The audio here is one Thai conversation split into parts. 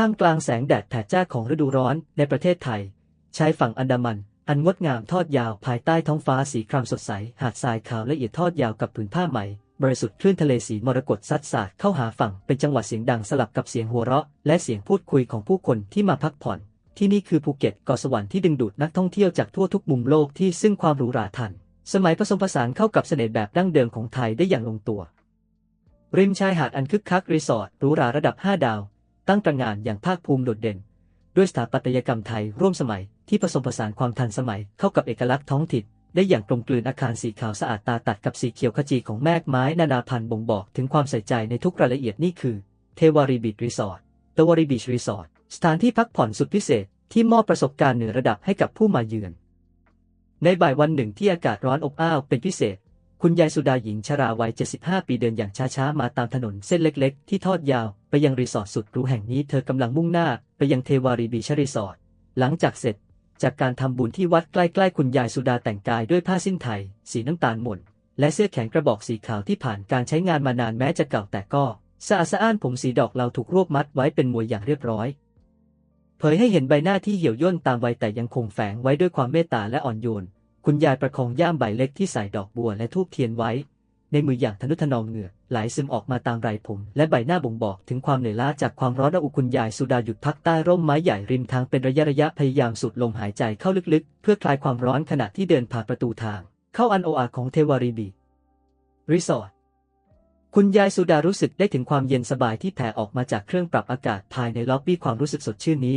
ท่ามกลางแสงแดดแผดจ้าของฤดูร้อนในประเทศไทย ใชายฝั่งอันดามัน อันงดงามทอดยาวภายใต้ท้องฟ้าสีครามสดใส หาดทรายขาวละเอียดทอดยาวกับผืนผ้าไหมบริสุทธิ์คลื่นทะเลสีมรกตซัดสาดเข้าหาฝั่งเป็นจังหวะเสียงดังสลับกับเสียงหัวเราะ และเสียงพูดคุยของผู้คนที่มาพักผ่อน ที่นี่คือภูเก็ตเกาะสวรรค์ที่ดึงดูดนักท่องเที่ยวจากทั่วทุกมุมโลกที่ซึ่งความหรูหราทัน สมัยผสมผสานเข้ากับเสน่ห์แบบดั้งเดิมของไทยได้อย่างลงตัว ริมชายหาดอันคึกคักรีสอร์ทหรูหราระดับ 5 ดาว ตั้งตระหง่านอย่างภาคภูมิโดดเด่น ด้วยสถาปัตยกรรมไทยร่วมสมัยที่ผสมผสานความทันสมัยเข้ากับเอกลักษณ์ท้องถิ่นได้อย่างกลมกลืนอาคารสีขาวสะอาดตาตัดกับสีเขียวขจีของแมกไม้นานาพันธุ์บ่งบอกถึงความใส่ใจในทุกรายละเอียดนี่คือเทวารีบีชรีสอร์ทเทวารีบีชรีสอร์ทสถานที่พักผ่อนสุดพิเศษที่มอบประสบการณ์เหนือระดับให้กับผู้มาเยือน ในบ่ายวันหนึ่งที่อากาศร้อนอบอ้าวเป็นพิเศษ คุณยายสุดาหญิงชราวัย 75 ปีเดินอย่างช้าๆ มาตามถนนเส้นเล็กๆ ที่ทอดยาว ไปยังรีสอร์ทสุดหรูแห่งนี้เธอกำลังมุ่งหน้า ไปยังเทวารีบีชรีสอร์ทหลังจากเสร็จ จากการทำบุญที่วัดใกล้ๆ คุณยายสุดาแต่งกายด้วยผ้าสิ้นไทย สีน้ำตาลหม่นและเสื้อแขนกระบอกสีขาวที่ผ่านการใช้งานมานานแม้จะเก่าแต่ก็สะอาดสะอ้านผมสีดอกเราถูกรวบมัดไว้เป็นมวยอย่างเรียบร้อย เผยให้เห็นใบหน้าที่เหี่ยวย่นตามวัยแต่ยังคงแฝงไว้ด้วยความเมตตาและอ่อนโยน คุณยายประคองย่ามใบเล็กที่ใส่ดอกบัวและทูบเทียนไว้ ในมืออย่างทนุถนอมเหงื่อไหลซึมออกมาตามไรผม และใบหน้าบ่งบอกถึงความเหนื่อยล้าจากความร้อนระอุคุณยายสุดาหยุดพักใต้ร่มไม้ใหญ่ริมทางเป็นระยะระยะพยายามสูดลมหายใจเข้าลึกๆ เพื่อคลายความร้อนขณะที่เดินผ่านประตูทาง เข้าอันโออาของเทวารีบีรีสอร์ทคุณยายสุดารู้สึกได้ถึงความเย็นสบายที่แผ่ออกมาจากเครื่องปรับอากาศภายในล็อบบี้ความรู้สึกสดชื่นนี้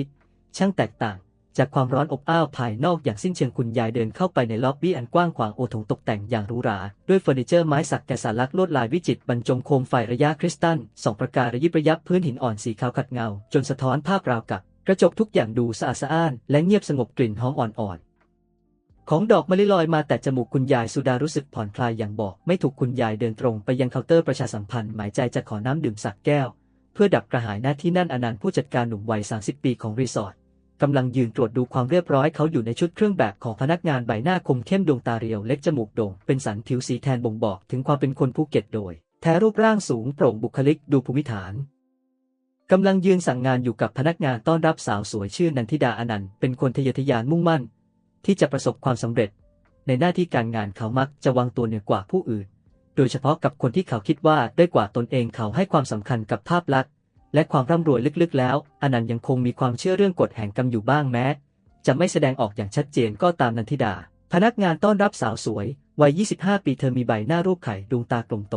ช่างแตกต่าง จากความร้อนอบอ้าวภายนอกอย่างสิ้นเชิงคุณยายเดินเข้าไปในล็อบบี้อันกว้างขวางโอทงตกแต่งอย่างหรูหรา ด้วยเฟอร์นิเจอร์ไม้สักแกะสลักลวดลายวิจิตรบรรจงโคมไฟระยะคริสตัลสองประกายระยิบระยับพื้นหินอ่อนสีขาวขัดเงา จนสะท้อนภาพราวกับกระจกทุกอย่างดูสะอาดสะอ้าน และเงียบสงบกลิ่นหอมอ่อนๆของดอกมะลิลอยมาแต่จมูกคุณยายสุดารู้สึกผ่อนคลายอย่างบอก ไม่ถูกคุณยายเดินตรงไปยังเคาน์เตอร์ประชาสัมพันธ์หมายใจจะขอน้ำดื่มสักแก้ว เพื่อดับกระหายหน้าที่นั่นอนันต์ผู้จัดการหนุ่มวัย 30 ปีของรีสอร์ท กำลังยืนตรวจดูความเรียบร้อยเขาอยู่ในชุดเครื่องแบบของพนักงานใบหน้าคมเข้มดวงตาเรียวเล็กจมูกโด่งเป็นสันผิวสีแทนบ่งบอกถึงความเป็นคนภูเก็ตโดย แท้รูปร่างสูงโปร่งบุคลิกดูภูมิฐานกำลังยืนสั่งงานอยู่กับพนักงานต้อนรับสาวสวยชื่อนันทิดาอนันต์เป็นคนทะเยอทะยานมุ่งมั่น ที่จะประสบความสำเร็จ ในหน้าที่การงานเขามักจะวางตัวเหนือกว่าผู้อื่น โดยเฉพาะกับคนที่เขาคิดว่าได้กว่าตนเองเขาให้ความสำคัญกับภาพลักษณ์ และความร่ำรวยลึกๆ แล้ว อนันต์ยังคงมีความเชื่อเรื่องกฎแห่งกรรมอยู่บ้างแม้ จะไม่แสดงออกอย่างชัดเจนก็ตามนันทิดา พนักงานต้อนรับสาวสวย วัย 25 ปีเธอมีใบหน้ารูปไข่ดวงตากลมโต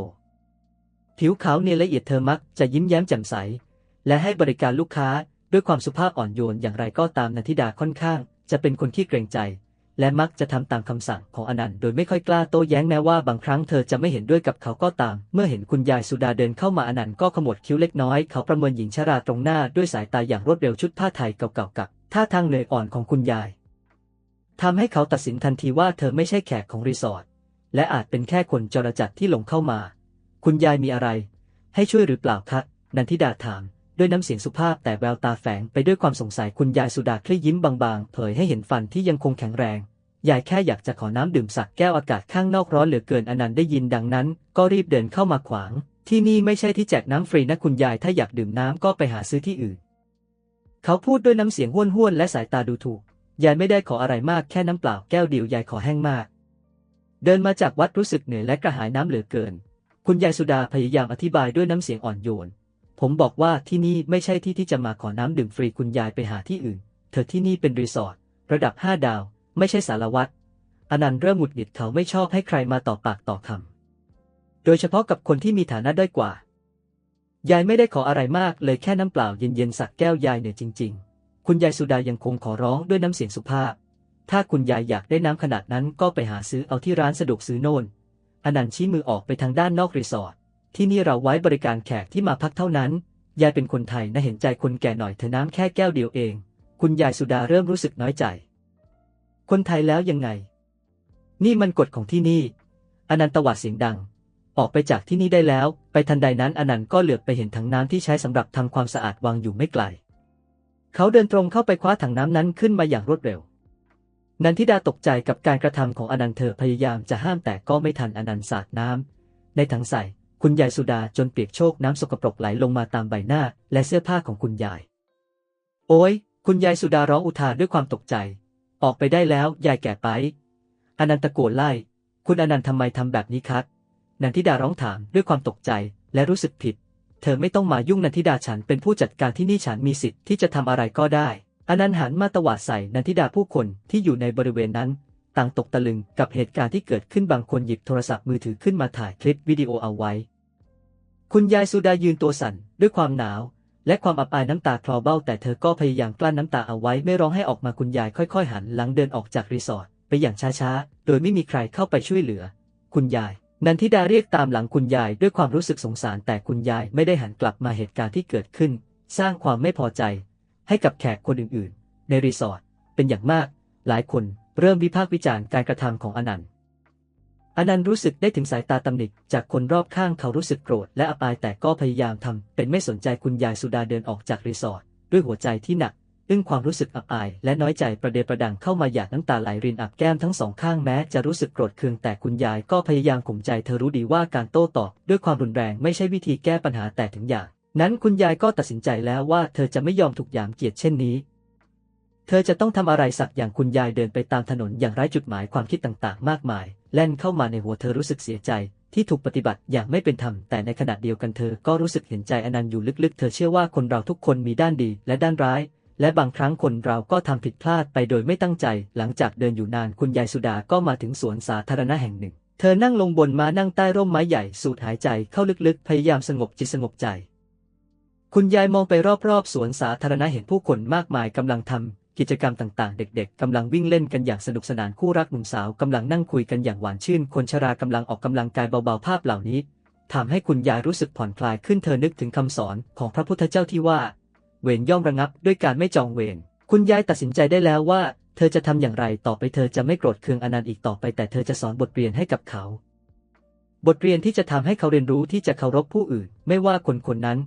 ผิวขาวเนียนละเอียดเธอมักจะยิ้มแย้มแจ่มใส และให้บริการลูกค้าด้วยความสุภาพอ่อนโยนอย่างไรก็ตามนันทิดาค่อนข้าง จะเป็นคนที่เกรงใจ และมักจะทำตามคำสั่งของอนันต์โดยไม่ค่อยกล้าโต้แย้งแม้ว่าบางครั้งเธอจะไม่เห็นด้วยกับเขาก็ตาม เมื่อเห็นคุณยายสุดาเดินเข้ามาอนันต์ก็ขมวดคิ้วเล็กน้อย เขาประเมินหญิงชราตรงหน้าด้วยสายตาอย่างรวดเร็วชุดผ้าไทยเก่าๆกับท่าทางเหนื่อยอ่อนของคุณยายทำให้เขาตัดสินทันทีว่าเธอไม่ใช่แขกของรีสอร์ทและอาจเป็นแค่คนจรจัดที่หลงเข้ามา คุณยายมีอะไร ให้ช่วยหรือเปล่าคะนันทิดาถาม ด้วยน้ำเสียงสุภาพแต่แววตาแฝงไปด้วยความสงสัยคุณยายสุดาคลี่ยิ้มบางๆ เผยให้เห็นฟันที่ยังคงแข็งแรง ยายแค่อยากจะขอน้ำดื่มสักแก้วอากาศข้างนอกร้อนเหลือเกินอนันต์ได้ยินดังนั้น ก็รีบเดินเข้ามาขวาง ที่นี่ไม่ใช่ที่แจกน้ำฟรีนะคุณยายถ้าอยากดื่มน้ำก็ไปหาซื้อที่อื่น เขาพูดด้วยน้ำเสียงห้วนห้วนๆและสายตาดูถูก ยายไม่ได้ขออะไรมากแค่น้ำเปล่าแก้วเดียวยายขอแห้งมาก เดินมาจากวัดรู้สึกเหนื่อยและกระหายน้ำเหลือเกิน คุณยายสุดาพยายามอธิบายด้วยน้ำเสียงอ่อนโยน ผมบอกว่าที่นี่ไม่ใช่ที่ที่จะมาขอน้ำดื่มฟรีคุณยายไปหาที่อื่น เธอที่นี่เป็นรีสอร์ทระดับห้าดาว ไม่ใช่สารวัตรอนันต์เริ่มหงุดหงิดเขาไม่ชอบให้ใครมาต่อปากต่อคำ โดยเฉพาะกับคนที่มีฐานะด้อยกว่า ยายไม่ได้ขออะไรมากเลยแค่น้ำเปล่าเย็นๆสักแก้วยายเหนื่อยจริง ๆ คุณยายสุดายังคงขอร้องด้วยน้ำเสียงสุภาพ ถ้าคุณยายอยากได้น้ำขนาดนั้นก็ไปหาซื้อเอาที่ร้านสะดวกซื้อโน่นอนันต์ชี้มือออกไปทางด้านนอกรีสอร์ท ที่นี่เราไว้บริการแขกที่มาพักเท่านั้น ยายเป็นคนไทยนะเห็นใจคนแก่หน่อยเธอน้ำแค่แก้วเดียวเอง คุณยายสุดาเริ่มรู้สึกน้อยใจ คนไทยแล้วยังไง นี่มันกฎของที่นี่อนันตวาดเสียงดัง ออกไปจากที่นี่ได้แล้ว ไปทันใดนั้นอนันต์ก็เหลือบไปเห็นถังน้ำที่ใช้สำหรับทำความสะอาดวางอยู่ไม่ไกล เขาเดินตรงเข้าไปคว้าถังน้ำนั้นขึ้นมาอย่างรวดเร็วนันทิดาตกใจกับการกระทำของอนันต์เธอพยายามจะห้ามแต่ก็ไม่ทันอนันต์สาดน้ำในถังใส่ คุณยายสุดาจนเปียกโชกน้ำสกปรกไหลลงมาตามใบหน้า และเสื้อผ้าของคุณยาย โอ้ย คุณยายสุดาร้องอุทานด้วยความตกใจ ออกไปได้แล้ว ยายแก่ไป อนันตะโกนไล่ คุณอนันต์ทำไมทำแบบนี้ครับนันทิดาร้องถามด้วยความตกใจและรู้สึกผิด เธอไม่ต้องมายุ่งนันทิดาฉันเป็นผู้จัดการที่นี่ฉันมีสิทธิ์ที่จะทำอะไรก็ได้ อนันต์หันมาตวาดใส่นันทิดาผู้คนที่อยู่ในบริเวณนั้นต่างตกตะลึงกับเหตุการณ์ที่เกิดขึ้นบางคนหยิบโทรศัพท์มือถือขึ้นมาถ่ายคลิปวิดีโอเอาไว้ คุณยายสุดายืนตัวสั่นด้วยความหนาว และความอับอายน้ำตาคลอเบ้า แต่เธอก็พยายามกลั้นน้ำตาเอาไว้ไม่ร้องให้ออกมาคุณยายค่อยๆ หันหลังเดินออกจากรีสอร์ทไปอย่างช้าๆ โดยไม่มีใครเข้าไปช่วยเหลือ คุณยาย นันทิดาเรียกตามหลังคุณยายด้วยความรู้สึกสงสาร แต่คุณยายไม่ได้หันกลับมาเหตุการณ์ที่เกิดขึ้น สร้างความไม่พอใจ ให้กับแขกคนอื่นๆ ในรีสอร์ทเป็นอย่างมาก หลายคนเริ่มวิพากษ์วิจารณ์การกระทำของอนันต์ อนันต์รู้สึกได้ถึงสายตาตำหนิจากคนรอบข้างเขารู้สึกโกรธและอับอายแต่ก็พยายามทำเป็นไม่สนใจคุณยายสุดาเดินออกจากรีสอร์ทด้วยหัวใจที่หนักอึ้งความรู้สึกอับอาย และน้อยใจประเดประดังเข้ามาหยาดน้ำตาไหลรินอับแก้มทั้งสองข้างแม้จะรู้สึกโกรธเคืองแต่คุณยายก็พยายามข่มใจเธอรู้ดีว่าการโต้ตอบด้วยความรุนแรงไม่ใช่วิธีแก้ปัญหาแต่ถึงอย่าง นั้นคุณยายก็ตัดสินใจแล้วว่าเธอจะไม่ยอมถูกหยามเกียดเช่นนี้ เธอจะต้องทำอะไรสักอย่างคุณยายเดินไปตามถนนอย่างไร้จุดหมายความคิดต่างๆ มากมาย แล่นเข้ามาในหัวเธอรู้สึกเสียใจที่ถูกปฏิบัติอย่างไม่เป็นธรรม แต่ในขณะเดียวกันเธอก็รู้สึกเห็นใจอนันต์อยู่ลึกๆ เธอเชื่อว่าคนเราทุกคนมีด้านดีและด้านร้าย และบางครั้งคนเราก็ทำผิดพลาดไปโดยไม่ตั้งใจ หลังจากเดินอยู่นานคุณยายสุดาก็มาถึงสวนสาธารณะแห่งหนึ่ง เธอนั่งลงบนม้านั่งใต้ร่มไม้ใหญ่สูดหายใจเข้าลึกๆ พยายามสงบจิตสงบใจ คุณยายมองไปรอบๆ สวนสาธารณะเห็นผู้คนมากมายกำลังทำ กิจกรรมต่างๆ เด็กๆกำลังวิ่งเล่นกันอย่างสนุกสนานคู่รักหนุ่มสาวกำลังนั่งคุยกันอย่างหวานชื่น คนชรากำลังออกกำลังกายเบาๆภาพเหล่านี้ทำให้คุณยายรู้สึกผ่อนคลายขึ้นเธอนึกถึงคำสอนของพระพุทธเจ้าที่ว่า เวรย่อมระงับด้วยการไม่จองเวรคุณยายตัดสินใจได้แล้วว่า เธอจะทำอย่างไรต่อไปเธอจะไม่โกรธเคืองอนันต์อีกต่อไป แต่เธอจะสอนบทเรียนให้กับเขา บทเรียนที่จะทำให้เขาเรียนรู้ที่จะเคารพผู้อื่น ไม่ว่าคนคนนั้น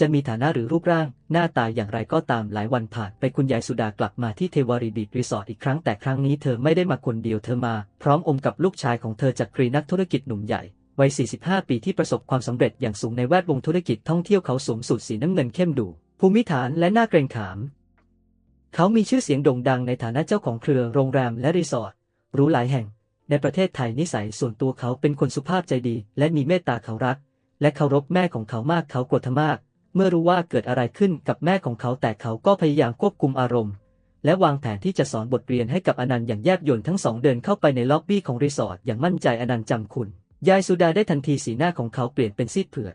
จะมีฐานะหรือรูปร่าง หน้าตาอย่างไรก็ตามหลายวันผ่านไปคุณยายสุดากลับมาที่เทวารีบีรีสอร์ทอีกครั้งแต่ครั้งนี้เธอไม่ได้มาคนเดียวเธอมา พร้อมอมกับลูกชายของเธอจากกรีนักธุรกิจหนุ่มใหญ่วัย 45 ปีที่ประสบความสำเร็จอย่างสูงในแวดวงธุรกิจท่องเที่ยวเขาสวมสูทสีน้ำเงินเข้มดูภูมิฐานและหน่าเกรงขาม เขามีชื่อเสียงโด่งดังในฐานะเจ้าของเครือโรงแรมและรีสอร์ทรู้หลายแห่ง ในประเทศไทยนิสัยส่วนตัวเขาเป็นคนสุภาพใจดี และมีเมตตาเขารัก และเคารพแม่ของเขามากเขาโกรธมาก เมื่อรู้ว่าเกิดอะไรขึ้นกับแม่ของเขาแต่เขาก็พยายามควบคุมอารมณ์ และวางแผนที่จะสอนบทเรียนให้กับอนันต์อย่างแยบยลทั้งสองเดินเข้าไปในล็อบบี้ของรีสอร์ทอย่างมั่นใจอนันต์จำคุณ ยายสุดาได้ทันทีสีหน้าของเขาเปลี่ยนเป็นซีดเผือด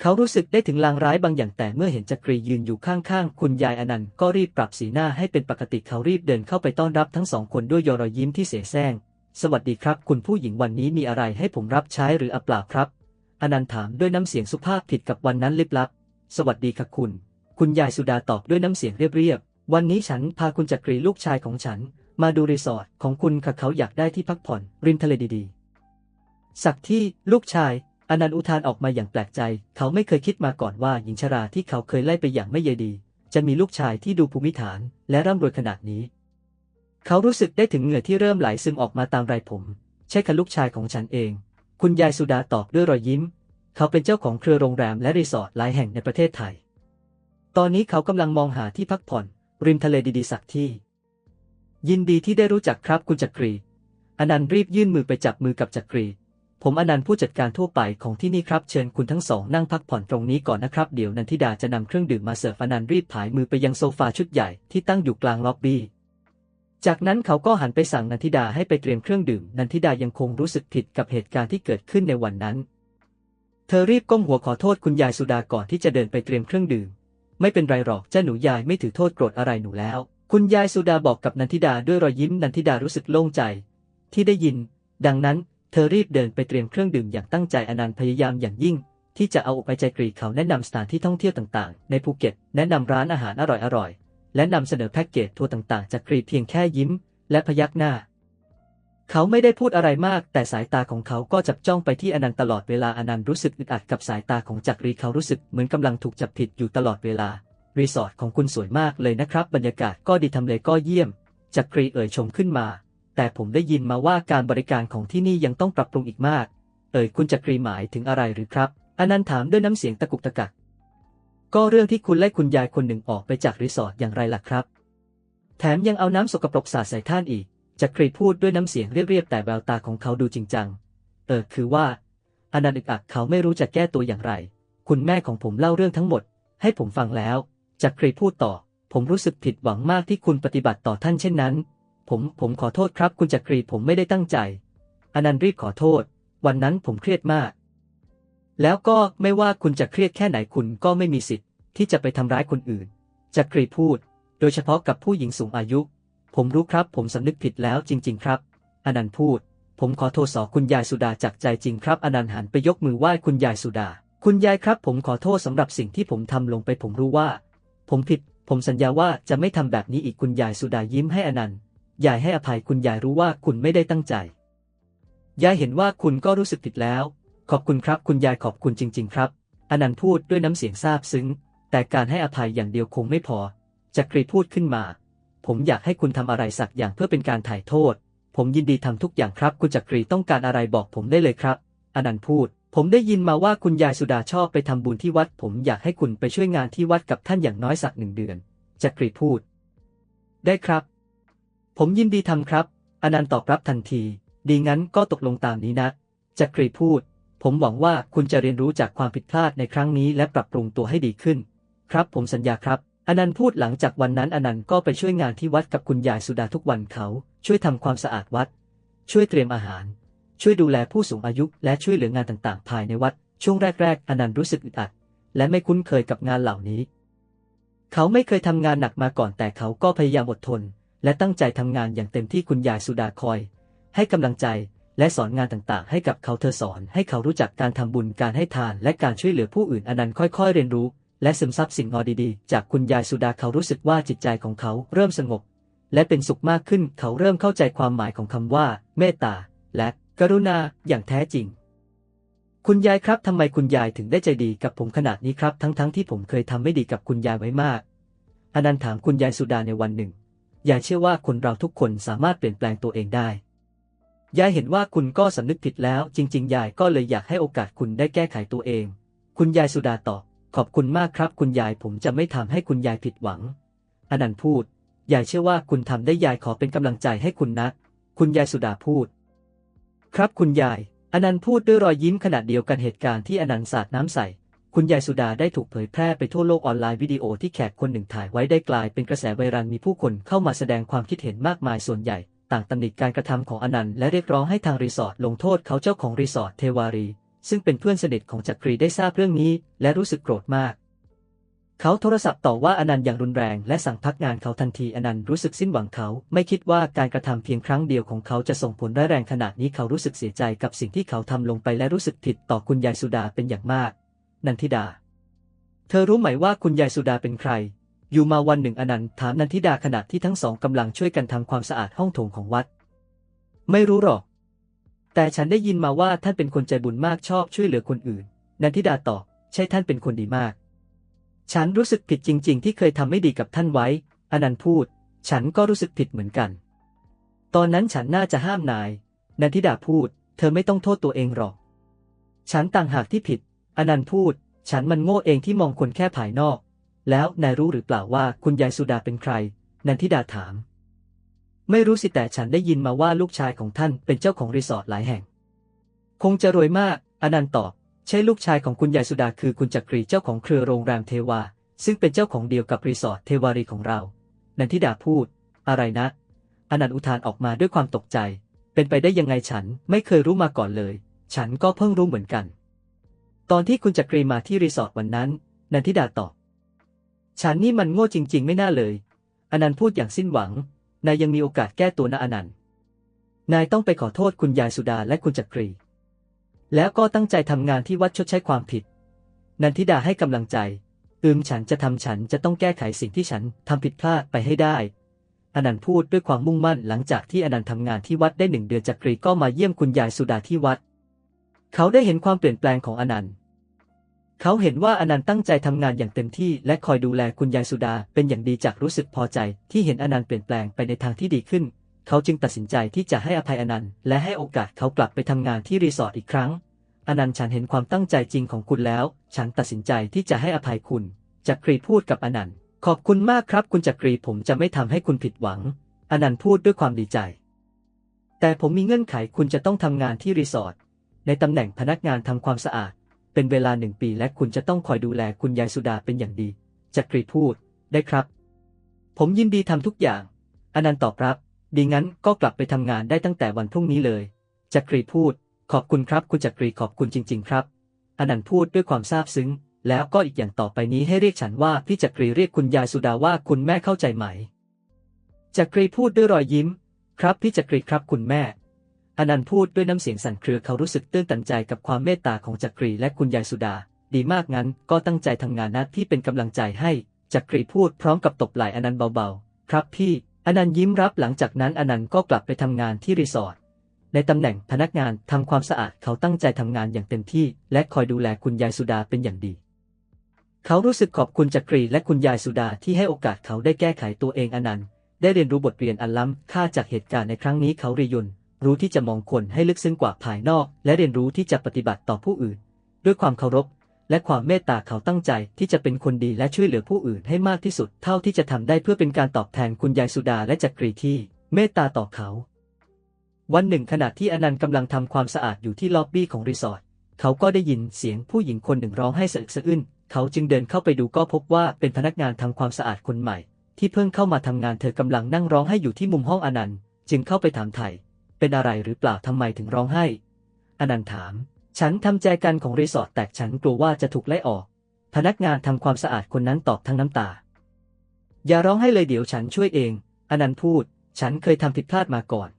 เขารู้สึกได้ถึงลางร้ายบางอย่างแต่เมื่อเห็นจักรียืนอยู่ข้างๆ คุณยายอนันต์ก็รีบปรับสีหน้าให้เป็นปกติเขารีบเดินเข้าไปต้อนรับทั้งสองคนด้วยรอยยิ้มที่เสแสร้งสวัสดีครับ คุณผู้หญิงวันนี้มีอะไรให้ผมรับใช้หรืออัปล่าครับ อนันต์ถามด้วยน้ำเสียงสุภาพผิดกับวันนั้นลิบลับ สวัสดีค่ะคุณ คุณยายสุดาตอบด้วยน้ำเสียงเรียบๆ วันนี้ฉันพาคุณจักรีลูกชายของฉัน มาดูรีสอร์ทของคุณค่ะเขาอยากได้ที่พักผ่อนริมทะเลดีๆ สักที่ลูกชาย อนันต์อุทานออกมาอย่างแปลกใจ เขาไม่เคยคิดมาก่อนว่าหญิงชราที่เขาเคยไล่ไปอย่างไม่เยดี จะมีลูกชายที่ดูภูมิฐาน และร่ำรวยขนาดนี้ เขารู้สึกได้ถึงเหงื่อที่เริ่มไหลซึมออกมาตามไรผม ใช่ค่ะลูกชายของฉันเอง คุณยายสุดาตอบด้วยรอยยิ้ม เขาเป็นเจ้าของเครือโรงแรมและรีสอร์ทหลายแห่งในประเทศไทย ตอนนี้เขากำลังมองหาที่พักผ่อน ริมทะเลดีๆสักที่ ยินดีที่ได้รู้จักครับคุณจักรีอนันต์รีบยื่นมือไปจับมือกับจักรี ผมอนันต์ผู้จัดการทั่วไปของที่นี่ครับ เชิญคุณทั้งสองนั่งพักผ่อนตรงนี้ก่อนนะครับ เดี๋ยวนันทิดาจะนำเครื่องดื่มมาเสิร์ฟอนันต์รีบผายมือไปยังโซฟาชุดใหญ่ที่ตั้งอยู่กลางล็อบบี้ จากนั้นเขาก็หันไปสั่งนันทิดาให้ไปเตรียมเครื่องดื่ม นันทิดายังคงรู้สึกผิดกับเหตุการณ์ที่เกิดขึ้นในวันนั้น เธอรีบก้มหัวขอโทษคุณยายสุดาก่อนที่จะเดินไปเตรียมเครื่องดื่ม ไม่เป็นไรหรอกเจ้าหนูยายไม่ถือโทษโกรธอะไรหนูแล้ว คุณยายสุดาบอกกับนันทิดาด้วยรอยยิ้มนันทิดารู้สึกโล่งใจ ที่ได้ยิน ดังนั้นเธอรีบเดินไปเตรียมเครื่องดื่มอย่างตั้งใจอนันต์พยายามอย่างยิ่ง ที่จะเอาอกไปใจกรีเขาแนะนำสถานที่ท่องเที่ยวต่างๆ ในภูเก็ต แนะนำร้านอาหารอร่อยๆ และนำเสนอแพ็กเกจทัวร์ต่างๆ จากกรีเพียงแค่ยิ้ม และพยักหน้า เขาไม่ได้พูดอะไรมาก แต่สายตาของเขาก็จับจ้องไปที่อนันต์ตลอดเวลาอนันต์รู้สึกอึดอัดกับสายตาของจักรีเขารู้สึกเหมือนกำลังถูกจับผิดอยู่ตลอดเวลา รีสอร์ทของคุณสวยมากเลยนะครับ บรรยากาศก็ดีทำเลก็เยี่ยม จักรีเอ่ยชมขึ้นมา แต่ผมได้ยินมาว่าการบริการของที่นี่ยังต้องปรับปรุงอีกมาก เอ่ยคุณจักรีหมายถึงอะไรหรือครับอนันต์ถามด้วยน้ำเสียงตะกุกตะกัก ก็เรื่องที่คุณและคุณยายคนหนึ่งออกไปจากรีสอร์ทอย่างไรล่ะครับ แถมยังเอาน้ำสกปรกสาดใส่ท่านอีกจักรีพูดด้วยน้ำเสียงเรียบๆแต่แววตาของเขาดูจริงจัง เออคือว่าอนันต์อึกอักเขาไม่รู้จะแก้ตัวอย่างไร คุณแม่ของผมเล่าเรื่องทั้งหมด ให้ผมฟังแล้วจักรีพูดต่อ ผมรู้สึกผิดหวังมากที่คุณปฏิบัติต่อท่านเช่นนั้น ผมผมขอโทษครับ คุณจักรีผมไม่ได้ตั้งใจอนันต์รีบขอโทษ วันนั้นผมเครียดมาก แล้วก็ไม่ว่าคุณจะเครียดแค่ไหนคุณก็ไม่มีสิทธิ์ ที่จะไปทำร้ายคนอื่นจักรีพูด โดยเฉพาะกับผู้หญิงสูงอายุ ผมรู้ครับผมสำนึกผิดแล้วจริง ๆ ครับ อนันต์พูด ผมขอโทษสอคุณยายสุดาจากใจจริงครับ อนันต์หันไปยกมือไหว้คุณยายสุดา คุณยายครับ ผมขอโทษสำหรับสิ่งที่ผมทำลงไปผมรู้ว่า ผมผิด ผมสัญญาว่าจะไม่ทำแบบนี้อีกคุณยายสุดายิ้มให้อนันต์ยายให้อภัยคุณยายรู้ว่าคุณไม่ได้ตั้งใจยายเห็นว่าคุณก็รู้สึกผิดแล้ว ขอบคุณครับคุณยายขอบคุณจริง ๆ ครับ อนันต์พูดด้วยน้ำเสียงซาบซึ้ง แต่การให้อภัยอย่างเดียวคงไม่พอจักรีพูดขึ้นมา ผมอยากให้คุณทำอะไรสักอย่างเพื่อเป็นการถ่ายโทษ ผมยินดีทำทุกอย่างครับ คุณจักรีต้องการอะไรบอกผมได้เลยครับ อนันต์พูด ผมได้ยินมาว่าคุณยายสุดาชอบไปทำบุญที่วัด ผมอยากให้คุณไปช่วยงานที่วัดกับท่านอย่างน้อยสักหนึ่งเดือน จักรีพูด ได้ครับ ผมยินดีทำครับ อนันต์ตอบรับทันที ดีงั้นก็ตกลงตามนี้นะ จักรีพูด ผมหวังว่าคุณจะเรียนรู้จากความผิดพลาดในครั้งนี้และปรับปรุงตัวให้ดีขึ้น ครับผมสัญญาครับอนันต์พูดหลังจากวันนั้นอนันต์ก็ไปช่วยงานที่วัดกับคุณยายสุดาทุกวันเขา ช่วยทำความสะอาดวัด ช่วยเตรียมอาหาร ช่วยดูแลผู้สูงอายุ และช่วยเหลืองานต่างๆ ภายในวัด ช่วงแรก ๆ อนันต์รู้สึกอึดอัด และไม่คุ้นเคยกับงานเหล่านี้ เขาไม่เคยทำงานหนักมาก่อนแต่เขาก็พยายามอดทน และตั้งใจทำงานอย่างเต็มที่คุณยายสุดาคอย ให้กำลังใจ และสอนงานต่างๆ ให้กับเขาเธอสอนให้เขารู้จักการทำบุญการให้ทานและการช่วยเหลือผู้อื่นอนันต์ค่อยๆ เรียนรู้ และซึมซับสิ่งอดีๆ จากคุณยายสุดาเขารู้สึกว่าจิตใจของเขาเริ่มสงบ และเป็นสุขมากขึ้นเขาเริ่มเข้าใจความหมายของคำว่า เมตตา และกรุณาอย่างแท้จริง คุณยายครับทำไมคุณยายถึงได้ใจดีกับผมขนาดนี้ครับ ทั้งๆทที่ผมเคยทำไม่ดีกับคุณยายไว้มากอนันต์ถามคุณยายสุดาในวันหนึ่งยายเชื่อว่าคนเราทุกคนสามารถเปลี่ยนแปลงตัวเองได้ ยายเห็นว่าคุณก็สำนึกผิดแล้ว จริง ๆ ยายก็เลยอยากให้โอกาสคุณได้แก้ไขตัวเอง คุณยายสุดาตอบ ขอบคุณมากครับ คุณยายผมจะไม่ทำให้คุณยายผิดหวัง อนันต์พูด ยายเชื่อว่าคุณทำได้ยายขอเป็นกำลังใจให้คุณนะ คุณยายสุดาพูด ครับคุณยาย อนันต์พูดด้วยรอยยิ้มขนาดเดียวกันเหตุการณ์ที่อนันต์สาดน้ำใส่คุณยายสุดาได้ถูกเผยแพร่ไปทั่วโลกออนไลน์วิดีโอที่แขกคนหนึ่งถ่ายไว้ได้กลายเป็นกระแสไวรัลมีผู้คนเข้ามาแสดงความคิดเห็นมากมายส่วนใหญ่ ต่างตำหนิการกระทำของอนันต์และเรียกร้องให้ทางรีสอร์ทลงโทษเขาเจ้าของรีสอร์ทเทวารี ซึ่งเป็นเพื่อนสนิทของจักรีได้ทราบเรื่องนี้ และรู้สึกโกรธมาก เขาโทรศัพท์ต่อว่าอนันต์อย่างรุนแรง และสั่งพักงานเขาทันทีอนันต์รู้สึกสิ้นหวังเขา ไม่คิดว่าการกระทำเพียงครั้งเดียวของเขาจะส่งผลร้ายแรงขนาดนี้เขารู้สึกเสียใจกับสิ่งที่เขาทำลงไปและรู้สึกผิดต่อคุณยายสุดาเป็นอย่างมาก นันทิดา เธอรู้ไหมว่าคุณยายสุดาเป็นใคร อยู่มาวันหนึ่งอนันต์ถามนันทิดาขณะที่ทั้งสองกำลังช่วยกันทำความสะอาดห้องโถงของวัด ไม่รู้หรอก แต่ฉันได้ยินมาว่าท่านเป็นคนใจบุญมากชอบช่วยเหลือคนอื่น นันทิดาตอบ ใช่ท่านเป็นคนดีมาก ฉันรู้สึกผิดจริง ๆ ที่เคยทำไม่ดีกับท่านไว้ อนันต์พูด ฉันก็รู้สึกผิดเหมือนกัน ตอนนั้นฉันน่าจะห้ามนาย นันทิดาพูด เธอไม่ต้องโทษตัวเองหรอก ฉันต่างหากที่ผิด อนันต์พูด ฉันมันโง่เองที่มองคนแค่ภายนอก แล้วนายรู้หรือเปล่าว่าคุณยายสุดาเป็นใคร นันทิดาถาม ไม่รู้สิแต่ฉันได้ยินมาว่าลูกชายของท่านเป็นเจ้าของรีสอร์ทหลายแห่ง คงจะรวยมาก อนันต์ตอบ ใช่ลูกชายของคุณยายสุดาคือคุณจักรีเจ้าของเครือโรงแรมเทวา ซึ่งเป็นเจ้าของเดียวกับรีสอร์ทเทวารีของเรา นันทิดาพูด อะไรนะ อนันต์อุทานออกมาด้วยความตกใจ เป็นไปได้ยังไงฉันไม่เคยรู้มาก่อนเลย ฉันก็เพิ่งรู้เหมือนกัน ตอนที่คุณจักรีมาที่รีสอร์ทวันนั้น นันทิดาตอบ ฉันนี่มันโง่จริง ๆ ไม่น่าเลย อนันต์พูดอย่างสิ้นหวัง นายยังมีโอกาสแก้ตัวนะอนันต์ นายต้องไปขอโทษคุณยายสุดาและคุณจักรี แล้วก็ตั้งใจทำงานที่วัดชดใช้ความผิด นันทิดาให้กำลังใจ อืมฉันจะทำฉันจะต้องแก้ไขสิ่งที่ฉันทำผิดพลาดไปให้ได้ อนันต์พูดด้วยความมุ่งมั่นหลังจากที่อนันต์ทำงานที่วัดได้หนึ่งเดือนจักรีก็มาเยี่ยมคุณยายสุดาที่วัด เขาได้เห็นความเปลี่ยนแปลงของอนันต์ เขาเห็นว่าอนันต์ตั้งใจทำงานอย่างเต็มที่และคอยดูแลคุณยายสุดาเป็นอย่างดีจากรู้สึกพอใจ ที่เห็นอนันต์เปลี่ยนแปลงไปในทางที่ดีขึ้น เขาจึงตัดสินใจที่จะให้อภัยอนันต์และให้โอกาสเขากลับไปทำงานที่รีสอร์ทอีกครั้ง อนันต์ฉันเห็นความตั้งใจจริงของคุณแล้ว ฉันตัดสินใจที่จะให้อภัยคุณจักรีพูดกับอนันต์ ขอบคุณมากครับ คุณจักรีผมจะไม่ทำให้คุณผิดหวัง อนันต์พูดด้วยความดีใจ แต่ผมมีเงื่อนไขคุณจะต้องทำงานที่รีสอร์ทในตำแหน่งพนักงานทำความสะอาด เป็นเวลาหนึ่งปีและคุณจะต้องคอยดูแลคุณยายสุดาเป็นอย่างดี จักรีพูด ได้ครับ ผมยินดีทำทุกอย่าง อนันต์ตอบรับ ดีงั้นก็กลับไปทำงานได้ตั้งแต่วันพรุ่งนี้เลย จักรีพูด ขอบคุณครับ คุณจักรีขอบคุณจริง ๆ ครับ อนันต์พูดด้วยความซาบซึ้ง แล้วก็อีกอย่างต่อไปนี้ให้เรียกฉันว่าพี่จักรีเรียกคุณยายสุดาว่าคุณแม่เข้าใจไหม จักรีพูดด้วยรอยยิ้ม ครับพี่จักรีครับคุณแม่ อนันต์พูดด้วยน้ำเสียงสั่นเครือเขารู้สึกตื้นตันใจกับความเมตตาของจักรีและคุณยายสุดา ดีมากงั้นก็ตั้งใจทำงานนะที่เป็นกำลังใจให้จักรีพูดพร้อมกับตบไหล่อนันต์เบาๆ ครับพี่ อนันต์ยิ้มรับหลังจากนั้นอนันต์ก็กลับไปทำงานที่รีสอร์ทในตำแหน่งพนักงานทำความสะอาดเขาตั้งใจทำงานอย่างเต็มที่ และคอยดูแลคุณยายสุดาเป็นอย่างดี เขารู้สึกขอบคุณจักรีและคุณยายสุดาที่ให้โอกาสเขาได้แก้ไขตัวเองอนันต์ได้เรียนรู้บทเรียนอันล้ำค่าจากเหตุการณ์ในครั้งนี้เขาเรียน รู้ที่จะมองคนให้ลึกซึ้งกว่าภายนอก และเรียนรู้ที่จะปฏิบัติต่อผู้อื่น ด้วยความเคารพ และความเมตตาเขาตั้งใจที่จะเป็นคนดีและช่วยเหลือผู้อื่นให้มากที่สุด เท่าที่จะทำได้เพื่อเป็นการตอบแทนคุณยายสุดาและจักรีที่เมตตาต่อเขา วันหนึ่งขณะที่อนันต์กำลังทำความสะอาดอยู่ที่ล็อบบี้ของรีสอร์ทเขาก็ได้ยินเสียงผู้หญิงคนหนึ่งร้องให้สะอึกสะอื้น เขาจึงเดินเข้าไปดูก็พบว่าเป็นพนักงานทำความสะอาดคนใหม่ ที่เพิ่งเข้ามาทำงานเธอกำลังนั่งร้องให้อยู่ที่มุมห้องอนันต์ จึงเข้าไปถามไถ่ เป็นอะไรหรือเปล่าทำไมถึงร้องไห้ อนันต์ถาม ฉันทำแจกันของรีสอร์ทแตกฉันกลัวว่าจะถูกไล่ออก พนักงานทำความสะอาดคนนั้นตอบทั้งน้ำตา อย่าร้องให้เลยเดี๋ยวฉันช่วยเอง อนันต์พูด ฉันเคยทำผิดพลาดมาก่อน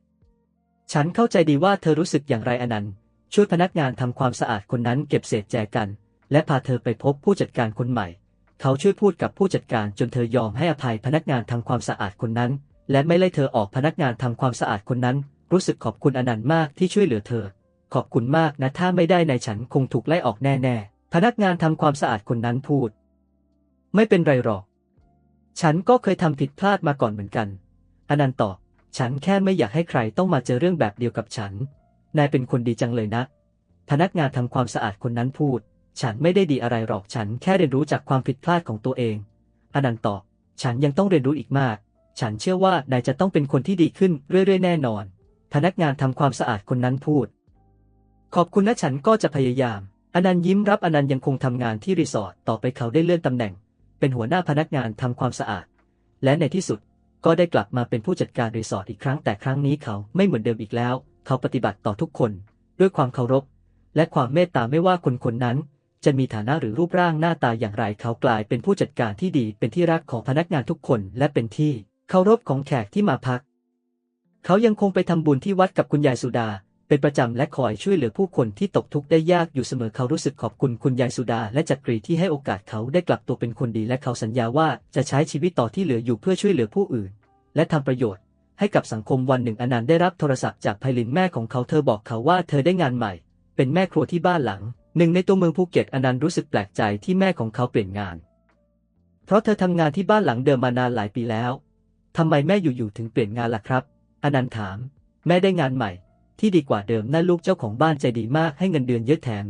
ฉันเข้าใจดีว่าเธอรู้สึกอย่างไรอนันต์ ช่วยพนักงานทำความสะอาดคนนั้นเก็บเศษแจกัน และพาเธอไปพบผู้จัดการคนใหม่ เขาช่วยพูดกับผู้จัดการจนเธอยอมให้อภัยพนักงานทำความสะอาดคนนั้น และไม่ไล่เธอออกพนักงานทำความสะอาดคนนั้น รู้สึกขอบคุณอนันต์มากที่ช่วยเหลือเธอ ขอบคุณมากนะถ้าไม่ได้ในายฉันคงถูกไล่ออกแน่ๆ พนักงานทำความสะอาดคนนั้นพูด ไม่เป็นไรหรอก ฉันก็เคยทำผิดพลาดมาก่อนเหมือนกัน อนันต์ตอบฉันแค่ไม่อยากให้ใครต้องมาเจอเรื่องแบบเดียวกับฉัน นายเป็นคนดีจังเลยนะ พนักงานทำความสะอาดคนนั้นพูด ฉันไม่ได้ดีอะไรหรอกฉันแค่เรียนรู้จากความผิดพลาดของตัวเอง อนันต์ตอบฉันยังต้องเรียนรู้อีกมาก ฉันเชื่อว่านายจะต้องเป็นคนที่ดีขึ้นเรื่อยๆแน่นอน พนักงานทำความสะอาดคนนั้นพูด ขอบคุณนะฉันก็จะพยายาม อนันต์ยิ้มรับอนันต์ยังคงทำงานที่รีสอร์ทต่อไปเขาได้เลื่อนตำแหน่ง เป็นหัวหน้าพนักงานทำความสะอาด และในที่สุดก็ได้กลับมาเป็นผู้จัดการรีสอร์ทอีกครั้งแต่ครั้งนี้เขาไม่เหมือนเดิมอีกแล้ว เขาปฏิบัติต่อทุกคน ด้วยความเคารพ และความเมตตาไม่ว่าคนคนนั้น จะมีฐานะหรือรูปร่างหน้าตาอย่างไรเขากลายเป็นผู้จัดการที่ดี เป็นที่รักของพนักงานทุกคน และเป็นที่เคารพของแขกที่มาพัก เขายังคงไปทำบุญที่วัดกับคุณยายสุดา เป็นประจำและคอยช่วยเหลือผู้คนที่ตกทุกข์ได้ยากอยู่เสมอเขารู้สึกขอบคุณคุณยายสุดา และจักรีที่ให้โอกาสเขาได้กลับตัวเป็นคนดี และเขาสัญญาว่าจะใช้ชีวิตต่อที่เหลืออยู่เพื่อช่วยเหลือผู้อื่น และทำประโยชน์ให้กับสังคมวันหนึ่งอนันต์ได้รับโทรศัพท์จากไพลินแม่ของเขาเธอบอกเขาว่าเธอได้งานใหม่ เป็นแม่ครัวที่บ้านหลัง หนึ่งในตัวเมืองภูเก็ตอนันต์รู้สึกแปลกใจที่แม่ของเขาเปลี่ยนงาน เพราะเธอทำงานที่บ้านหลังเดิมมานานหลายปีแล้วทำไมแม่อยู่ๆถึงเปลี่ยนงานล่ะครับ อนันต์ถาม แม่ได้งานใหม่ ที่ดีกว่าเดิมนั่นลูกเจ้าของบ้านใจดีมากให้เงินเดือนเยอะแถม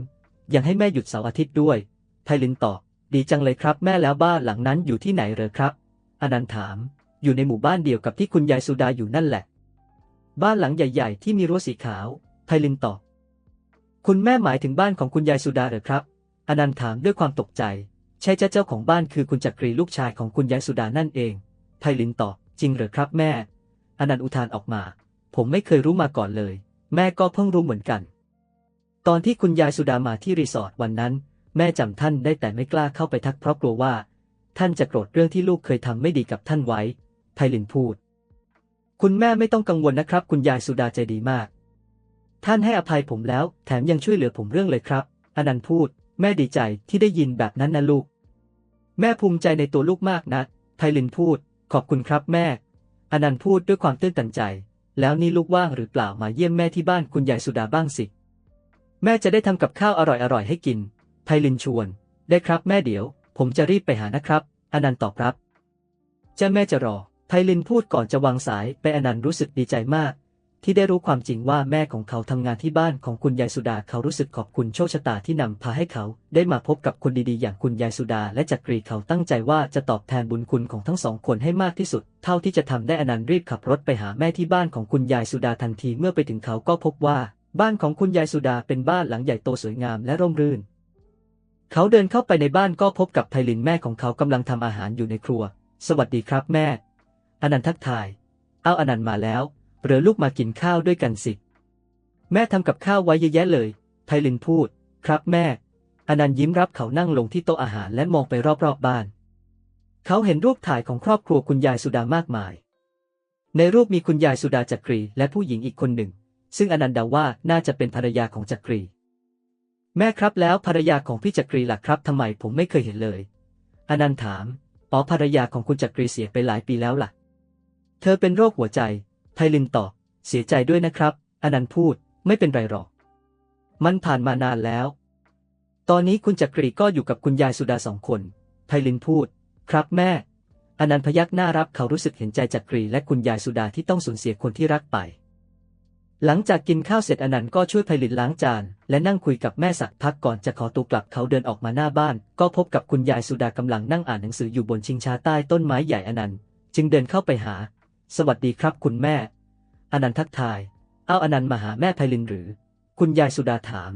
ยังให้แม่หยุดเสาร์อาทิตย์ด้วยไพลินตอบดีจังเลยครับแม่แล้วบ้านหลังนั้นอยู่ที่ไหนเหรอครับอนันต์ถาม อยู่ในหมู่บ้านเดียวกับที่คุณยายสุดาอยู่นั่นแหละ บ้านหลังใหญ่ ๆ ที่มีรั้วสีขาวไพลินตอบคุณแม่หมายถึงบ้านของคุณยายสุดาเหรอครับอนันต์ถามด้วยความตกใจ ใช่เจ้าเจ้าของบ้านคือคุณจักรีลูกชายของคุณยายสุดานั่นเองไพลินตอบจริงเหรอครับแม่ อนันต์อุทานออกมา ผมไม่เคยรู้มาก่อนเลย แม่ก็เพิ่งรู้เหมือนกัน ตอนที่คุณยายสุดามาที่รีสอร์ทวันนั้น แม่จำท่านได้แต่ไม่กล้าเข้าไปทักเพราะกลัวว่า ท่านจะโกรธเรื่องที่ลูกเคยทำไม่ดีกับท่านไว้ไพลินพูด คุณแม่ไม่ต้องกังวลนะครับ คุณยายสุดาใจดีมาก ท่านให้อภัยผมแล้ว แถมยังช่วยเหลือผมเรื่องเลยครับ อนันต์พูด แม่ดีใจที่ได้ยินแบบนั้นนะลูก แม่ภูมิใจในตัวลูกมากนะไพลินพูด ขอบคุณครับแม่ อนันต์พูดด้วยความตื้นตันใจ แล้วนี่ลูกว่างหรือเปล่ามาเยี่ยมแม่ที่บ้านคุณยายสุดาบ้างสิ แม่จะได้ทำกับข้าวอร่อยๆให้กิน ไพลินชวน ได้ครับแม่เดี๋ยว ผมจะรีบไปหานะครับ อนันต์ตอบรับ เจ้าแม่จะรอ ไพลินพูดก่อนจะวางสายไปอนันต์รู้สึกดีใจมาก ที่ได้รู้ความจริงว่าแม่ของเขาทำงานที่บ้านของคุณยายสุดาเขารู้สึกขอบคุณโชคชะตาที่นำพาให้เขา ได้มาพบกับคนดีๆ อย่างคุณยายสุดา และจักรีเขาตั้งใจว่าจะตอบแทนบุญคุณของทั้งสองคนให้มากที่สุด เท่าที่จะทำได้อนันต์รีบขับรถไปหาแม่ที่บ้านของคุณยายสุดาทันทีเมื่อไปถึงเขาก็พบว่า บ้านของคุณยายสุดาเป็นบ้านหลังใหญ่โตสวยงามและร่มรื่น เขาเดินเข้าไปในบ้านก็พบกับไพลินแม่ของเขากำลังทำอาหารอยู่ในครัว สวัสดีครับแม่ อนันต์ทักทาย เอาอนันต์มาแล้ว หรือลูกมากินข้าวด้วยกันสิ แม่ทำกับข้าวไว้เยอะแยะเลย ไพลินพูด ครับแม่ อนันต์ยิ้มรับเขานั่งลงที่โต๊ะอาหารและมองไปรอบๆบบ้าน เขาเห็นรูปถ่ายของครอบครัวคุณยายสุดามากมาย ในรูปมีคุณยายสุดาจักรี และผู้หญิงอีกคนหนึ่ง ซึ่งอนันต์เดาว่าน่าจะเป็นภรรยาของจักรี แม่ครับแล้วภรรยาของพี่จักรีล่ะครับทำไมผมไม่เคยเห็นเลย อนันต์ถาม อ๋อภรรยาของคุณจักรีเสียไปหลายปีแล้วล่ะ เธอเป็นโรคหัวใจ ไพลินตอบเสียใจด้วยนะครับ อนันต์พูดไม่เป็นไรหรอก มันผ่านมานานแล้ว ตอนนี้คุณจักรีก็อยู่กับคุณยายสุดาสองคน ไพลินพูด ครับแม่ อนันต์พยักหน้ารับเขารู้สึกเห็นใจจักรีและคุณยายสุดาที่ต้องสูญเสียคนที่รักไป หลังจากกินข้าวเสร็จอนันต์ก็ช่วยไพลินล้างจาน และนั่งคุยกับแม่สักพักก่อนจะขอตัวกลับเขาเดินออกมาหน้าบ้าน ก็พบกับคุณยายสุดากำลังนั่งอ่านหนังสืออยู่บนชิงช้าใต้ต้นไม้ใหญ่อนันต์ จึงเดินเข้าไปหา สวัสดีครับคุณแม่ อนันต์ทักทาย เอาอนันต์มาหาแม่ไพลินหรือ คุณยายสุดาถาม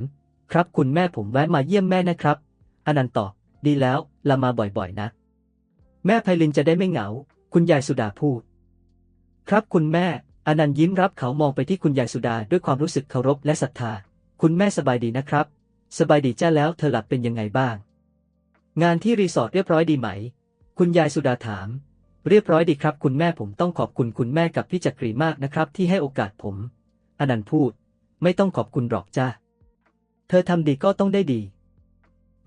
ครับคุณแม่ผมแวะมาเยี่ยมแม่นะครับ อนันต์ตอบ ดีแล้วละมาบ่อยๆนะ แม่ไพลินจะได้ไม่เหงา คุณยายสุดาพูด ครับคุณแม่ อนันต์ยิ้มรับเขามองไปที่คุณยายสุดาด้วยความรู้สึกเคารพและศรัทธา คุณแม่สบายดีนะครับ สบายดีจ้าแล้วเธอหลับเป็นยังไงบ้าง งานที่รีสอร์ทเรียบร้อยดีไหม คุณยายสุดาถาม เรียบร้อยดีครับ คุณแม่ผมต้องขอบคุณคุณแม่กับพี่จักรีมากนะครับ ที่ให้โอกาสผม อนันต์พูด ไม่ต้องขอบคุณหรอกจ้าเธอทำดีก็ต้องได้ดี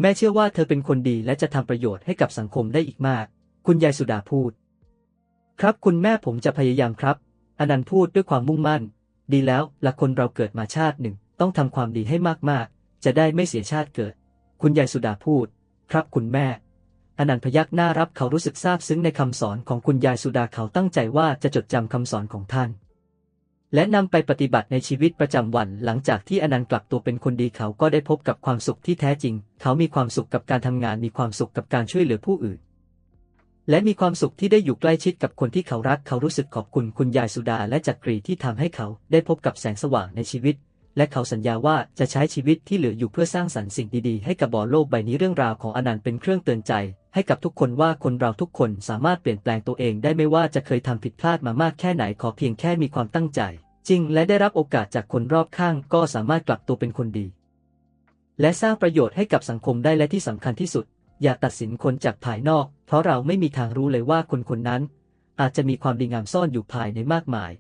แม่เชื่อว่าเธอเป็นคนดีและจะทำประโยชน์ให้กับสังคมได้อีกมาก คุณยายสุดาพูด ครับคุณแม่ผมจะพยายามครับ อนันต์พูดด้วยความมุ่งมั่น ดีแล้วละคนเราเกิดมาชาติหนึ่ง ต้องทำความดีให้มากๆ จะได้ไม่เสียชาติเกิด คุณยายสุดาพูด ครับคุณแม่ อนันต์พยักหน้ารับเขารู้สึกซาบซึ้งในคำสอนของคุณยายสุดาเขาตั้งใจว่าจะจดจำคำสอนของท่าน และนำไปปฏิบัติในชีวิตประจำวันหลังจากที่อนันต์กลับตัวเป็นคนดีเขาก็ได้พบกับความสุขที่แท้จริง เขามีความสุขกับการทำงานมีความสุขกับการช่วยเหลือผู้อื่น และมีความสุขที่ได้อยู่ใกล้ชิดกับคนที่เขารักเขารู้สึกขอบคุณคุณยายสุดาและจักรีที่ทำให้เขาได้พบกับแสงสว่างในชีวิต และเขาสัญญาว่าจะใช้ชีวิตที่เหลืออยู่เพื่อสร้างสรรค์สิ่งดีๆ ให้กับบ่อโลกใบนี้เรื่องราวของอนันต์เป็นเครื่องเตือนใจ ให้กับทุกคนว่าคนเราทุกคนสามารถเปลี่ยนแปลงตัวเองได้ไม่ว่าจะเคยทำผิดพลาดมามากแค่ไหนขอเพียงแค่มีความตั้งใจ จริงและได้รับโอกาสจากคนรอบข้างก็สามารถกลับตัวเป็นคนดี และสร้างประโยชน์ให้กับสังคมได้และที่สำคัญที่สุด อย่าตัดสินคนจากภายนอก เพราะเราไม่มีทางรู้เลยว่าคนคนนั้น อาจจะมีความดีงามซ่อนอยู่ภายในมากมาย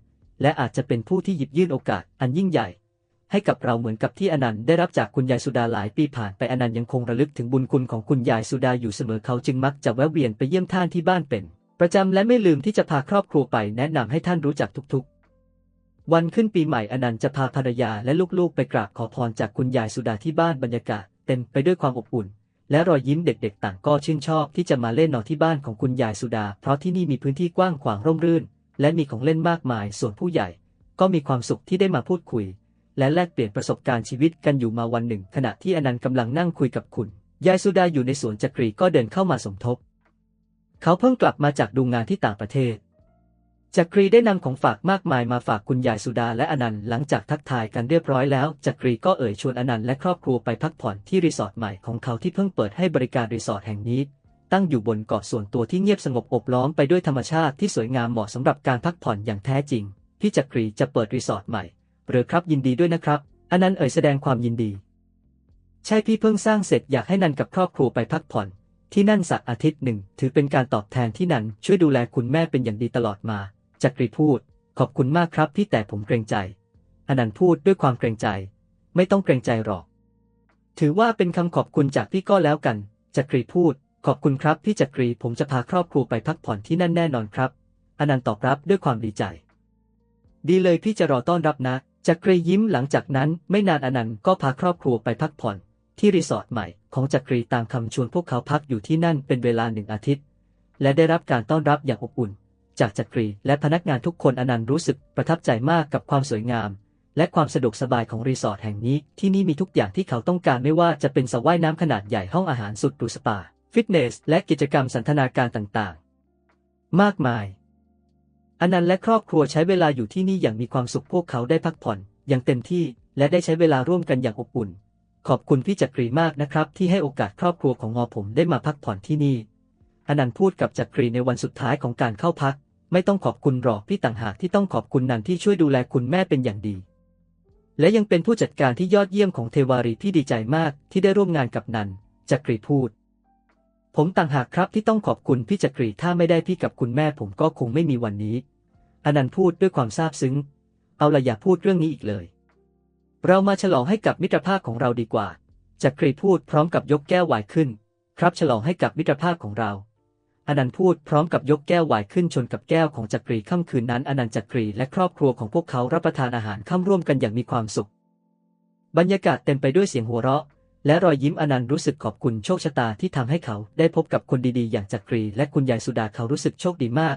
และอาจจะเป็นผู้ที่หยิบยื่นโอกาสอันยิ่งใหญ่ ให้กับเราเหมือนกับที่อนันต์ได้รับจากคุณยายสุดาหลายปีผ่านไปอนันต์ยังคงระลึกถึงบุญคุณของคุณยายสุดาอยู่เสมอเขาจึงมักจะแวะเวียนไปเยี่ยมท่านที่บ้านเป็น ประจำและไม่ลืมที่จะพาครอบครัวไปแนะนำให้ท่านรู้จักทุกๆ วันขึ้นปีใหม่อนันต์จะพาภรรยาและลูกๆ ไปกราบขอพรจากคุณยายสุดาที่บ้านบรรยากาศเต็มไปด้วยความอบอุ่น และรอยยิ้มเด็กๆ ต่างก็ชื่นชอบที่จะมาเล่นนอนที่บ้านของคุณยายสุดา เพราะที่นี่มีพื้นที่กว้างขวางร่มรื่น และมีของเล่นมากมายส่วนผู้ใหญ่ ก็มีความสุขที่ได้มาพูดคุย และแลกเปลี่ยนประสบการณ์ชีวิตกันอยู่มาวันหนึ่ง ขณะที่อนันต์กำลังนั่งคุยกับคุณยายสุดาอยู่ในสวนจักรีก็เดินเข้ามาสมทบ เขาเพิ่งกลับมาจากดูงานที่ต่างประเทศ จักรีได้นำของฝากมากมายมาฝากคุณยายสุดาและอนันต์หลังจากทักทายกันเรียบร้อยแล้ว จักรีก็เอ่ยชวนอนันต์และครอบครัวไปพักผ่อนที่รีสอร์ทใหม่ของเขาที่เพิ่งเปิดให้บริการรีสอร์ทแห่งนี้ ตั้งอยู่บนเกาะส่วนตัวที่เงียบสงบอบล้อมไปด้วยธรรมชาติที่สวยงามเหมาะสำหรับการพักผ่อนอย่างแท้จริงพี่จักรีจะเปิดรีสอร์ทใหม่ หรือครับยินดีด้วยนะครับอันนั้นเอ่ยแสดงความยินดี ใช่พี่เพิ่งสร้างเสร็จอยากให้นันกับครอบครัวไปพักผ่อน ที่นั่นสักอาทิตย์หนึ่ง ถือเป็นการตอบแทนที่นันช่วยดูแลคุณแม่เป็นอย่างดีตลอดมาจักรีพูด ขอบคุณมากครับพี่แต่ผมเกรงใจอนันต์พูดด้วยความเกรงใจ ไม่ต้องเกรงใจหรอก ถือว่าเป็นคำขอบคุณจากพี่ก็แล้วกันจักรีพูด ขอบคุณครับพี่จักรีผมจะพาครอบครัวไปพักผ่อนที่นั่นแน่นอนครับอนันต์ตอบรับด้วยความดีใจ ดีเลยพี่จะรอต้อนรับนะ จักรียิ้มหลังจากนั้นไม่นานอนันต์ก็พาครอบครัวไปพักผ่อน ที่รีสอร์ทใหม่ของจักรีตามคำชวนพวกเขาพักอยู่ที่นั่นเป็นเวลาหนึ่งอาทิตย์ และได้รับการต้อนรับอย่างอบอุ่น จากจักรีและพนักงานทุกคนอนันต์รู้สึกประทับใจมากกับความสวยงาม และความสะดวกสบายของรีสอร์ทแห่งนี้ที่นี่มีทุกอย่างที่เขาต้องการไม่ว่าจะเป็นสระว่ายน้ำขนาดใหญ่ห้องอาหารสุดหรูสปา ฟิตเนส และกิจกรรมสันทนาการต่างๆ มากมาย อนันต์และครอบครัวใช้เวลาอยู่ที่นี่อย่างมีความสุขพวกเขาได้พักผ่อน อย่างเต็มที่และได้ใช้เวลาร่วมกันอย่างอบอุ่น ขอบคุณพี่จักรีมากนะครับ ที่ให้โอกาสครอบครัวของงอผมได้มาพักผ่อนที่นี่ อนันต์พูดกับจักรีในวันสุดท้ายของการเข้าพัก ไม่ต้องขอบคุณหรอกพี่ต่างหากที่ต้องขอบคุณนันที่ช่วยดูแลคุณแม่เป็นอย่างดี และยังเป็นผู้จัดการที่ยอดเยี่ยมของเทวารีพี่ดีใจมากที่ได้ร่วมงานกับนันจักรีพูด ผมต่างหากครับที่ต้องขอบคุณพี่จักรีถ้าไม่ได้พี่กับคุณแม่ผมก็คงไม่มีวันนี้อนันต์พูดด้วยความซาบซึ้ง เอาละอย่าพูดเรื่องนี้อีกเลย เรามาฉลองให้กับมิตรภาพของเราดีกว่า จักรีพูดพร้อมกับยกแก้วไวน์ขึ้น ครับฉลองให้กับมิตรภาพของเราอนันต์พูดพร้อมกับยกแก้วไวน์ขึ้นชนกับแก้วของจักรีค่ำคืนนั้นอนันต์จักรีและครอบครัวของพวกเขารับประทานอาหารค่ำร่วมกันอย่างมีความสุข บรรยากาศเต็มไปด้วยเสียงหัวเราะ และรอยยิ้มอนันต์รู้สึกขอบคุณโชคชะตาที่ทำให้เขาได้พบกับคนดีๆ อย่างจักรี และคุณยายสุดาเขารู้สึกโชคดีมาก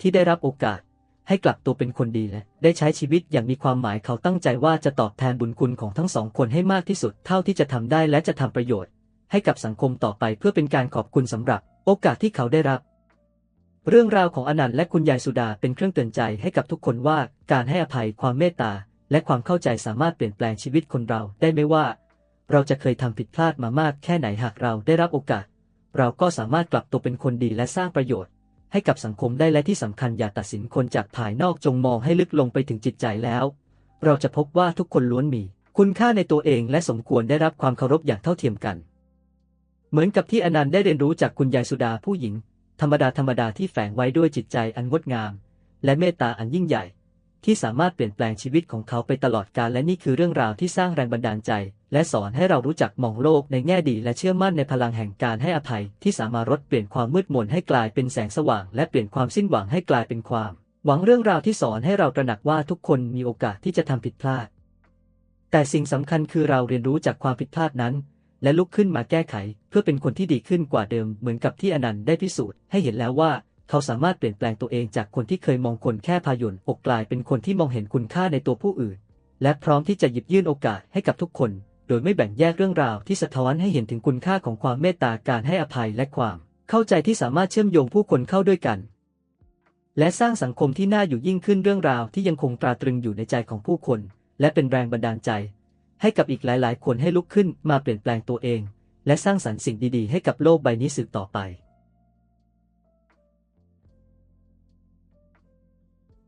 ที่ได้รับโอกาส ให้กลับตัวเป็นคนดีและได้ใช้ชีวิตอย่างมีความหมายเขาตั้งใจว่าจะตอบแทนบุญคุณของทั้งสองคนให้มากที่สุดเท่าที่จะทำได้และจะทำประโยชน์ ให้กับสังคมต่อไปเพื่อเป็นการขอบคุณสำหรับโอกาสที่เขาได้รับเรื่องราวของอนันต์และคุณยายสุดาเป็นเครื่องเตือนใจให้กับทุกคนว่าการให้อภัยความเมตตาและความเข้าใจสามารถเปลี่ยนแปลงชีวิตคนเราได้ไม่ว่า เราจะเคยทำผิดพลาดมามากแค่ไหนหากเราได้รับโอกาส เราก็สามารถกลับตัวเป็นคนดีและสร้างประโยชน์ ให้กับสังคมได้และที่สำคัญอย่าตัดสินคนจากภายนอกจงมองให้ลึกลงไปถึงจิตใจแล้ว เราจะพบว่าทุกคนล้วนมี คุณค่าในตัวเองและสมควรได้รับความเคารพอย่างเท่าเทียมกัน เหมือนกับที่อนันต์ได้เรียนรู้จากคุณยายสุดาผู้หญิง ธรรมดาธรรมดาที่แฝงไว้ด้วยจิตใจอันงดงาม และเมตตาอันยิ่งใหญ่ ที่สามารถเปลี่ยนแปลงชีวิตของเขาไปตลอดกาลและนี่คือเรื่องราวที่สร้างแรงบันดาลใจ และสอนให้เรารู้จักมองโลกในแง่ดีและเชื่อมั่นในพลังแห่งการให้อภัยที่สามารถลดเปลี่ยนความมืดมนให้กลายเป็นแสงสว่าง และเปลี่ยนความสิ้นหวังให้กลายเป็นความ หวังเรื่องราวที่สอนให้เราตระหนักว่าทุกคนมีโอกาสที่จะทำผิดพลาด แต่สิ่งสำคัญคือเราเรียนรู้จากความผิดพลาดนั้น และลุกขึ้นมาแก้ไข เพื่อเป็นคนที่ดีขึ้นกว่าเดิมเหมือนกับที่อนันต์ได้พิสูจน์ให้เห็นแล้วว่าเขาสามารถเปลี่ยนแปลงตัวเองจากคนที่เคยมองคนแค่พายุนอกกลายเป็นคนที่มองเห็นคุณค่าในตัวผู้อื่น และพร้อมที่จะหยิบยื่นโอกาสให้กับทุกคน โดยไม่แบ่งแยกเรื่องราวที่สะท้อนให้เห็นถึงคุณค่าของความเมตตาการให้อภัยและความเข้าใจที่สามารถเชื่อมโยงผู้คนเข้าด้วยกัน และสร้างสังคมที่น่าอยู่ยิ่งขึ้นเรื่องราวที่ยังคงตราตรึงอยู่ในใจของผู้คน และเป็นแรงบันดาลใจ ให้กับอีกหลาย ๆ คนให้ลุกขึ้นมาเปลี่ยนแปลงตัวเอง และสร้างสรรค์สิ่งดี ๆ ให้กับโลกใบนี้สืบต่อไป